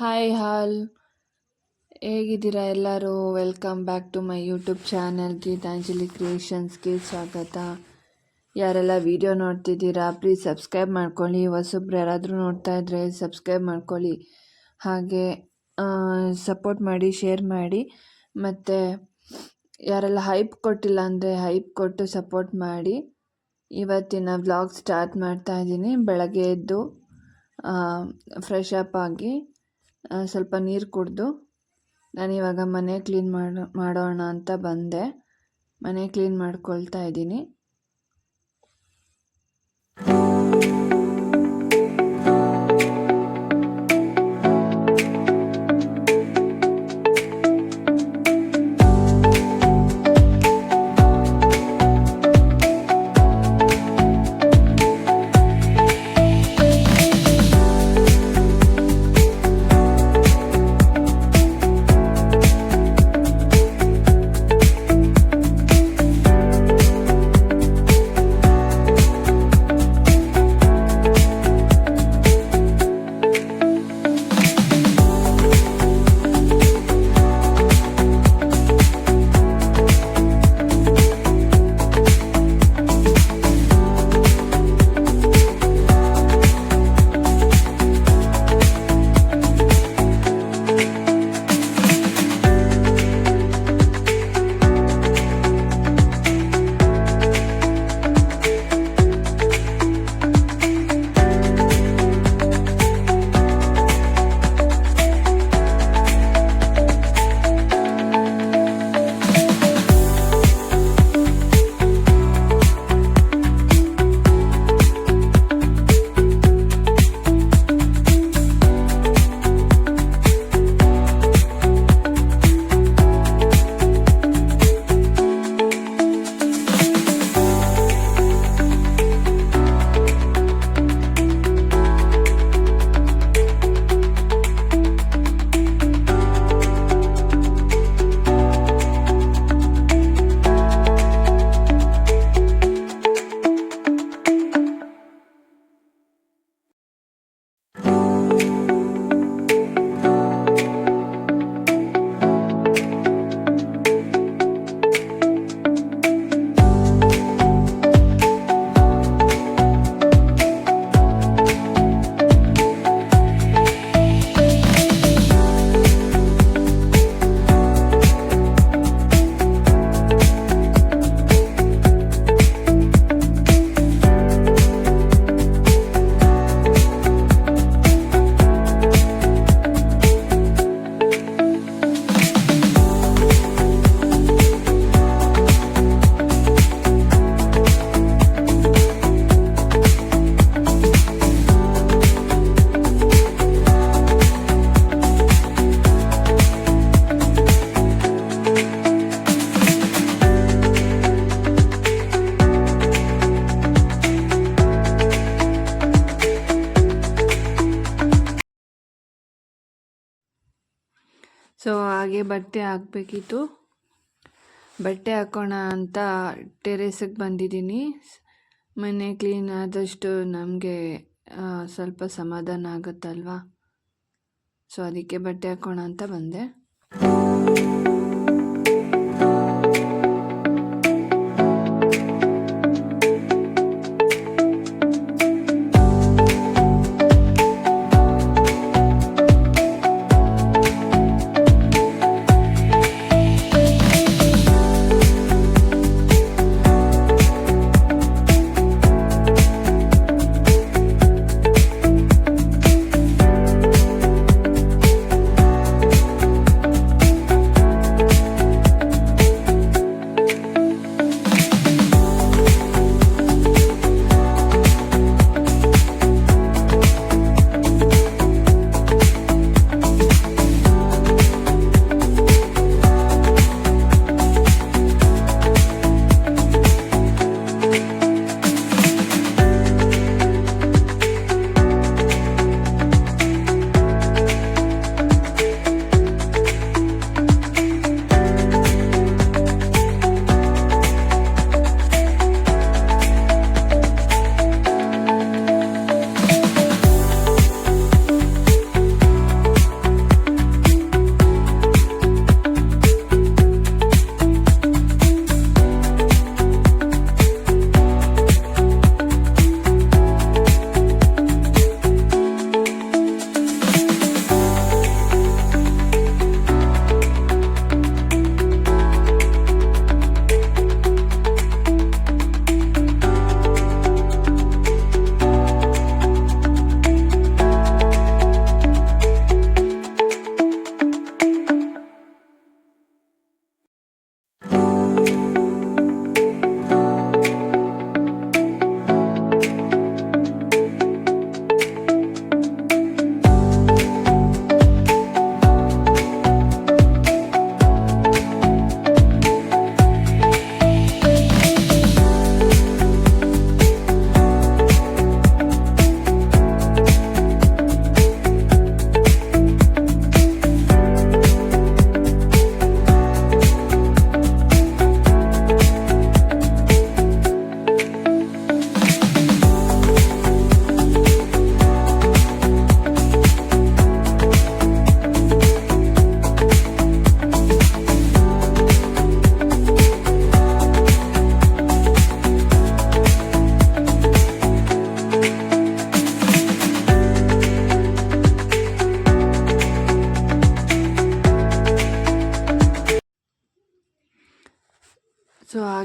Hi all ಹೇಗಿದ್ದೀರಾ ಎಲ್ಲರೂ? Welcome back to my YouTube channel Geetanjali ಕ್ರಿಯೇಷನ್ಸ್ಗೆ ಸ್ವಾಗತ. ಯಾರೆಲ್ಲ ವಿಡಿಯೋ ನೋಡ್ತಿದ್ದೀರಾ ಪ್ಲೀಸ್ ಸಬ್ಸ್ಕ್ರೈಬ್ ಮಾಡ್ಕೊಳ್ಳಿ. ಹೊಸಬ್ರು ಯಾರಾದರೂ ನೋಡ್ತಾ ಇದ್ದರೆ ಸಬ್ಸ್ಕ್ರೈಬ್ ಮಾಡ್ಕೊಳ್ಳಿ. ಹಾಗೆ ಸಪೋರ್ಟ್ ಮಾಡಿ ಶೇರ್ ಮಾಡಿ. ಮತ್ತು, ಯಾರೆಲ್ಲ ಹೈಪ್ ಕೊಟ್ಟಿಲ್ಲ ಅಂದರೆ ಹೈಪ್ ಕೊಟ್ಟು ಸಪೋರ್ಟ್ ಮಾಡಿ. ಇವತ್ತಿನ ವ್ಲಾಗ್ ಸ್ಟಾರ್ಟ್ ಮಾಡ್ತಾ ಇದ್ದೀನಿ. ಬೆಳಗ್ಗೆ ಎದ್ದು ಫ್ರೆಶ್ ಅಪ್ ಆಗಿ. ಸ್ವಲ್ಪ ನೀರು ಕುಡಿದು ನಾನಿವಾಗ ಮನೆ ಕ್ಲೀನ್ ಮಾಡೋ ಮಾಡೋಣ ಅಂತ ಬಂದೆ. ಮನೆ ಕ್ಲೀನ್ ಮಾಡ್ಕೊಳ್ತಾ ಇದ್ದೀನಿ. ಬಟ್ಟೆ ಹಾಕಬೇಕಿತ್ತು. ಬಟ್ಟೆ ಹಾಕೋಣ ಅಂತ ಟೆರೇಸಿಗೆ ಬಂದಿದ್ದೀನಿ. ಮನೆ ಕ್ಲೀನ್ ಆದಷ್ಟು ನಮಗೆ ಸ್ವಲ್ಪ ಸಮಾಧಾನ ಆಗುತ್ತಲ್ವಾ? ಸೊ, ಅದಕ್ಕೆ ಬಟ್ಟೆ ಹಾಕೋಣ ಅಂತ ಬಂದೆ.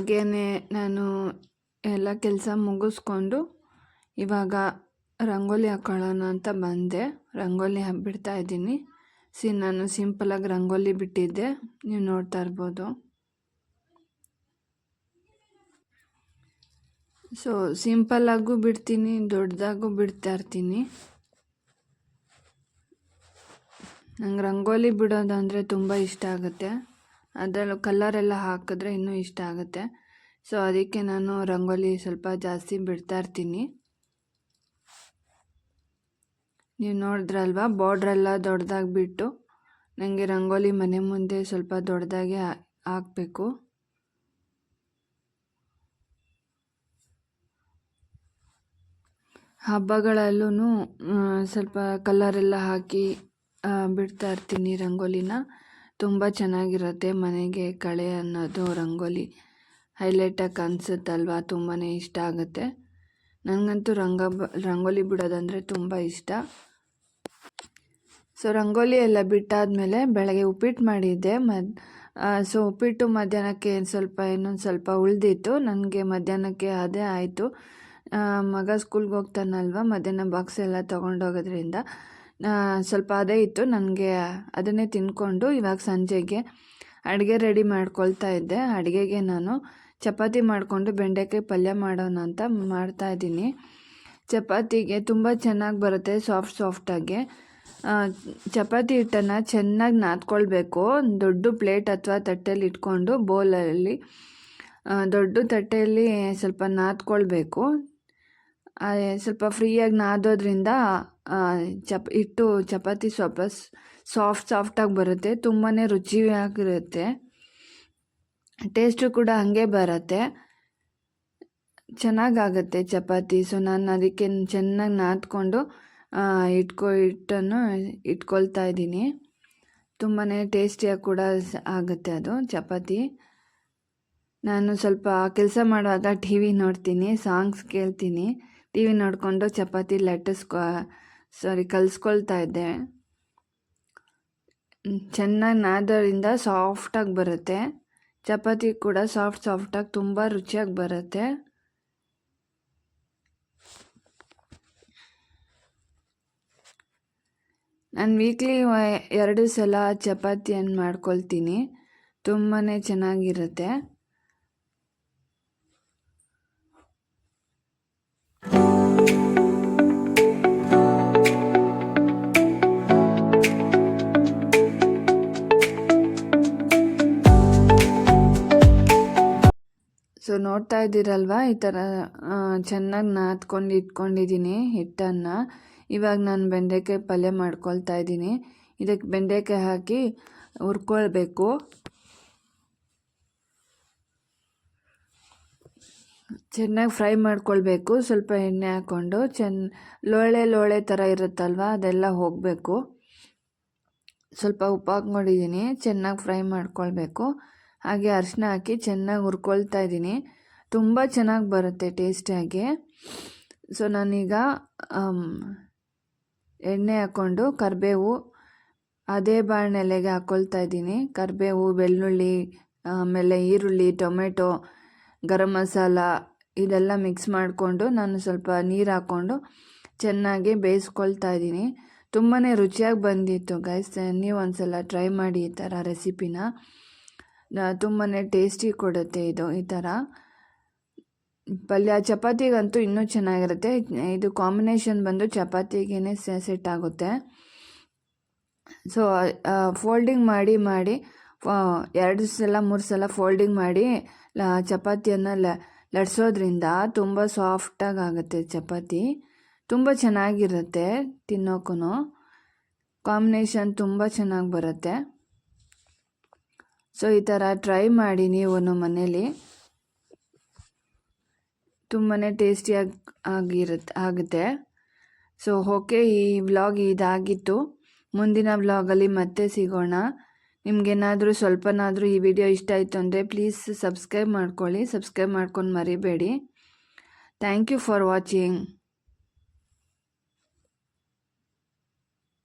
ಹಾಗೇ ನಾನು ಎಲ್ಲ ಕೆಲಸ ಮುಗಿಸ್ಕೊಂಡು ಇವಾಗ ರಂಗೋಲಿ ಹಾಕ್ಕೊಳ್ಳೋಣ ಅಂತ ಬಂದೆ. ರಂಗೋಲಿ ಬಿಡ್ತಾ ಇದ್ದೀನಿ. ಸಿ, ನಾನು ಸಿಂಪಲಾಗಿ ರಂಗೋಲಿ ಬಿಟ್ಟಿದ್ದೆ. ನೀವು ನೋಡ್ತಾ ಇರ್ಬೋದು. ಸೊ ಸಿಂಪಲ್ಲಾಗೂ ಬಿಡ್ತೀನಿ, ದೊಡ್ಡದಾಗೂ ಬಿಡ್ತಾ ಇರ್ತೀನಿ. ನಂಗೆ ರಂಗೋಲಿ ಬಿಡೋದಂದರೆ ತುಂಬ ಇಷ್ಟ ಆಗುತ್ತೆ. ಅದರಲ್ಲೂ ಕಲ್ಲರೆಲ್ಲ ಹಾಕಿದ್ರೆ ಇನ್ನೂ ಇಷ್ಟ ಆಗುತ್ತೆ. ಸೊ ಅದಕ್ಕೆ ನಾನು ರಂಗೋಲಿ ಸ್ವಲ್ಪ ಜಾಸ್ತಿ ಬಿಡ್ತಾ ಇರ್ತೀನಿ. ನೀವು ನೋಡಿದ್ರಲ್ವ ಬಾರ್ಡ್ರೆಲ್ಲ ದೊಡ್ಡದಾಗಿ ಬಿಟ್ಟು ನನಗೆ ರಂಗೋಲಿ ಮನೆ ಮುಂದೆ ಸ್ವಲ್ಪ ದೊಡ್ಡದಾಗಿ ಹಾಕಬೇಕು. ಹಬ್ಬಗಳಲ್ಲೂ ಸ್ವಲ್ಪ ಕಲರೆಲ್ಲ ಹಾಕಿ ಬಿಡ್ತಾ ಇರ್ತೀನಿ ರಂಗೋಲಿನ. ತುಂಬ ಚೆನ್ನಾಗಿರುತ್ತೆ ಮನೆಗೆ ಕಳೆ ಅನ್ನೋದು ರಂಗೋಲಿ. ಹೈಲೈಟಾಗಿ ಕಾಣಿಸುತ್ತಲ್ವಾ? ತುಂಬಾ ಇಷ್ಟ ಆಗುತ್ತೆ. ನನಗಂತೂ ರಂಗ ರಂಗೋಲಿ ಬಿಡೋದಂದರೆ ತುಂಬ ಇಷ್ಟ. ಸೊ ರಂಗೋಲಿ ಎಲ್ಲ ಬಿಟ್ಟಾದಮೇಲೆ ಬೆಳಗ್ಗೆ ಉಪ್ಪಿಟ್ಟು ಮಾಡಿದ್ದೆ. ಮದ್ ಸೊ ಉಪ್ಪಿಟ್ಟು ಮಧ್ಯಾಹ್ನಕ್ಕೆ ಸ್ವಲ್ಪ, ಇನ್ನೊಂದು ಸ್ವಲ್ಪ ಉಳಿದಿತ್ತು. ನನಗೆ ಮಧ್ಯಾಹ್ನಕ್ಕೆ ಅದೇ ಆಯಿತು. ಮಗ ಸ್ಕೂಲ್ಗೆ ಹೋಗ್ತಾನಲ್ವ? ಮಧ್ಯಾಹ್ನ ಬಾಕ್ಸ್ ಎಲ್ಲ ತೊಗೊಂಡೋಗೋದ್ರಿಂದ. ಸ್ವಲ್ಪ ಅದೇ ಇತ್ತು. ನನಗೆ ಅದನ್ನೇ ತಿಂದ್ಕೊಂಡು ಇವಾಗ ಸಂಜೆಗೆ ಅಡುಗೆ ರೆಡಿ ಮಾಡ್ಕೊಳ್ತಾ ಇದ್ದೆ. ಅಡುಗೆಗೆ ನಾನು ಚಪಾತಿ ಮಾಡಿಕೊಂಡು ಬೆಂಡೆಕಾಯಿ ಪಲ್ಯ ಮಾಡೋಣ ಅಂತ ಮಾಡ್ತಾ ಇದ್ದೀನಿ. ಚಪಾತಿಗೆ ತುಂಬ ಚೆನ್ನಾಗಿ ಬರುತ್ತೆ ಸಾಫ್ಟ್ ಸಾಫ್ಟಾಗಿ ಚಪಾತಿ ಹಿಟ್ಟನ್ನು ಚೆನ್ನಾಗಿ ನಾದ್ಕೊಳ್ಬೇಕು. ದೊಡ್ಡ ಪ್ಲೇಟ್ ಅಥವಾ ತಟ್ಟೆಯಲ್ಲಿ ಇಟ್ಕೊಂಡು ಬೌಲಲ್ಲಿ ದೊಡ್ಡ ತಟ್ಟೆಯಲ್ಲಿ ಸ್ವಲ್ಪ ನಾದ್ಕೊಳ್ಬೇಕು. ಸ್ವಲ್ಪ ಫ್ರೀಯಾಗಿ ನಾದೋದ್ರಿಂದ ಚಪ್, ಹಿಟ್ಟು, ಚಪಾತಿ ಸ್ವಲ್ಪ ಸಾಫ್ಟ್ ಸಾಫ್ಟಾಗಿ ಬರುತ್ತೆ. ತುಂಬಾ ರುಚಿಯಾಗಿರುತ್ತೆ. ಟೇಸ್ಟು ಕೂಡ ಹಾಗೆ ಬರುತ್ತೆ. ಚೆನ್ನಾಗಾಗತ್ತೆ ಚಪಾತಿ. ಸೊ ನಾನು ಅದಕ್ಕೆ ಚೆನ್ನಾಗಿ ನಾದ್ಕೊಂಡು ಇಟ್ಕೊ ಹಿಟ್ಟನ್ನು ಇಟ್ಕೊಳ್ತಾ ಇದ್ದೀನಿ. ತುಂಬಾ ಟೇಸ್ಟಿಯಾಗಿ ಕೂಡ ಆಗುತ್ತೆ ಅದು ಚಪಾತಿ. ನಾನು ಸ್ವಲ್ಪ ಕೆಲಸ ಮಾಡುವಾಗ ಟಿ ವಿ ನೋಡ್ತೀನಿ, ಸಾಂಗ್ಸ್ ಕೇಳ್ತೀನಿ. ಟಿ ವಿ ನೋಡಿಕೊಂಡು ಚಪಾತಿ ಲಟ್ಟಿಸ್ಕೊ ಸಾರಿ, ಕಲಿಸ್ಕೊಳ್ತಾ ಇದ್ದೆ. ಚೆನ್ನಾಗಿ ನಾದೋರಿಂದ ಸಾಫ್ಟಾಗಿ ಬರುತ್ತೆ. ಚಪಾತಿ ಕೂಡ ಸಾಫ್ಟ್ ಸಾಫ್ಟಾಗಿ ತುಂಬ ರುಚಿಯಾಗಿ ಬರುತ್ತೆ. ನಾನು ವೀಕ್ಲಿ ಎರಡು ಸಲ ಚಪಾತಿಯನ್ನು ಮಾಡ್ಕೊಳ್ತೀನಿ. ತುಂಬಾ ಚೆನ್ನಾಗಿರುತ್ತೆ. ಸೊ ನೋಡ್ತಾ ಇದ್ದೀರಲ್ವ? ಈ ಥರ ಚೆನ್ನಾಗಿ ನಾದ್ಕೊಂಡು ಇಟ್ಕೊಂಡಿದ್ದೀನಿ ಹಿಟ್ಟನ್ನು. ಇವಾಗ ನಾನು ಬೆಂಡೆಕಾಯಿ ಪಲ್ಯ ಮಾಡ್ಕೊಳ್ತಾ ಇದ್ದೀನಿ. ಇದಕ್ಕೆ ಬೆಂಡೆಕಾಯಿ ಹಾಕಿ ಹುರ್ಕೊಳ್ಬೇಕು. ಚೆನ್ನಾಗಿ ಫ್ರೈ ಮಾಡ್ಕೊಳ್ಬೇಕು. ಸ್ವಲ್ಪ ಎಣ್ಣೆ ಹಾಕ್ಕೊಂಡು ಚೆನ್ನ ಲೋಳೆ ಲೋಳೆ ಥರ ಇರುತ್ತಲ್ವ? ಅದೆಲ್ಲ ಹೋಗಬೇಕು. ಸ್ವಲ್ಪ ಉಪ್ಪು ಹಾಕ್ಕೊಂಡಿದ್ದೀನಿ. ಚೆನ್ನಾಗಿ ಫ್ರೈ ಮಾಡ್ಕೊಳ್ಬೇಕು. ಹಾಗೆ ಅರಿಶಿನ ಹಾಕಿ ಚೆನ್ನಾಗಿ ಹುರ್ಕೊಳ್ತಾ ಇದ್ದೀನಿ. ತುಂಬ ಚೆನ್ನಾಗಿ ಬರುತ್ತೆ ಟೇಸ್ಟಿಯಾಗಿ ಸೊ ನಾನೀಗ ಎಣ್ಣೆ ಹಾಕ್ಕೊಂಡು ಕರಿಬೇವು, ಅದೇ ಬಾಣಲೆಗೆ ಹಾಕ್ಕೊಳ್ತಾ ಇದ್ದೀನಿ. ಕರಿಬೇವು, ಬೆಳ್ಳುಳ್ಳಿ, ಆಮೇಲೆ ಈರುಳ್ಳಿ, ಟೊಮೆಟೊ, ಗರಂ ಮಸಾಲ ಇದೆಲ್ಲ ಮಿಕ್ಸ್ ಮಾಡಿಕೊಂಡು ನಾನು ಸ್ವಲ್ಪ ನೀರು ಹಾಕ್ಕೊಂಡು ಚೆನ್ನಾಗಿ ಬೇಯಿಸ್ಕೊಳ್ತಾ ಇದ್ದೀನಿ. ತುಂಬಾ ರುಚಿಯಾಗಿ ಬಂದಿತ್ತು ಗೈಸ್ ನೀವು ಒಂದು ಸಲ ಟ್ರೈ ಮಾಡಿ ಈ ಥರ ರೆಸಿಪಿನ ತುಂಬಾ ಟೇಸ್ಟಿ ಕೊಡುತ್ತೆ ಇದು, ಈ ಥರ ಪಲ್ಯ ಚಪಾತಿಗಂತೂ ಇನ್ನೂ ಚೆನ್ನಾಗಿರುತ್ತೆ. ಇದು ಕಾಂಬಿನೇಷನ್ ಬಂದು ಚಪಾತಿಗೇ ಸೆಟ್ ಆಗುತ್ತೆ. ಸೊ ಫೋಲ್ಡಿಂಗ್ ಮಾಡಿ ಮಾಡಿ ಎರಡು ಸಲ, ಮೂರು ಸಲ ಫೋಲ್ಡಿಂಗ್ ಮಾಡಿ ಚಪಾತಿಯನ್ನು ಲಟ್ಸೋದ್ರಿಂದ ತುಂಬ ಸಾಫ್ಟಾಗಿ ಆಗುತ್ತೆ ಚಪಾತಿ. ತುಂಬ ಚೆನ್ನಾಗಿರುತ್ತೆ ತಿನ್ನೋಕ್ಕೂ ಕಾಂಬಿನೇಷನ್ ತುಂಬ ಚೆನ್ನಾಗಿ ಬರುತ್ತೆ. ಸೊ, ಈ ಥರ ಟ್ರೈ ಮಾಡಿ ನೀವು ಮನೇಲಿ ತುಂಬಾ ಟೇಸ್ಟಿಯಾಗಿ ಆಗಿರುತ್ತೆ ಆಗುತ್ತೆ. ಸೊ ಓಕೆ ಈ ವ್ಲಾಗ್ ಇದಾಗಿತ್ತು. ಮುಂದಿನ ವ್ಲಾಗಲ್ಲಿ ಮತ್ತೆ ಸಿಗೋಣ. ನಿಮಗೇನಾದರೂ ಸ್ವಲ್ಪನಾದರೂ ಈ ವಿಡಿಯೋ ಇಷ್ಟ ಆಯಿತು ಅಂದರೆ ಪ್ಲೀಸ್ ಸಬ್ಸ್ಕ್ರೈಬ್ ಮಾಡ್ಕೊಳ್ಳಿ. ಸಬ್ಸ್ಕ್ರೈಬ್ ಮಾಡ್ಕೊಂಡು ಮರಿಬೇಡಿ. Thank you for watching